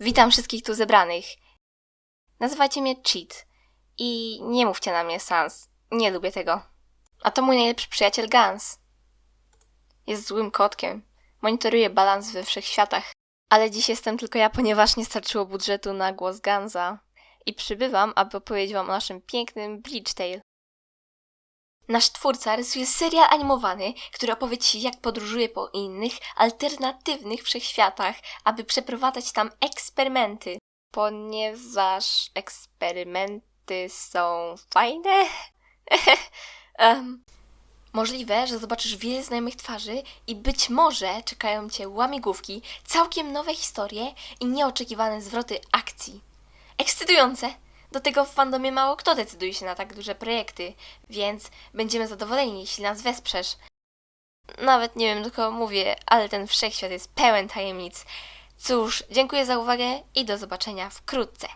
Witam wszystkich tu zebranych. Nazywajcie mnie Cheat i nie mówcie na mnie Sans. Nie lubię tego. A to mój najlepszy przyjaciel Gans. Jest złym kotkiem. Monitoruje balans we wszechświatach. Ale dziś jestem tylko ja, ponieważ nie starczyło budżetu na głos Gansa. I przybywam, aby opowiedzieć wam o naszym pięknym Bleach Tale. Nasz twórca rysuje serial animowany, który opowie ci, jak podróżuje po innych, alternatywnych wszechświatach, aby przeprowadzać tam eksperymenty. Ponieważ eksperymenty są fajne? Em, Możliwe, że zobaczysz wiele znajomych twarzy i być może czekają cię łamigłówki, całkiem nowe historie i nieoczekiwane zwroty akcji. Ekscytujące! Do tego w fandomie mało kto decyduje się na tak duże projekty, więc będziemy zadowoleni, jeśli nas wesprzesz. Nawet nie wiem, do kogo mówię, ale ten wszechświat jest pełen tajemnic. Cóż, dziękuję za uwagę i do zobaczenia wkrótce.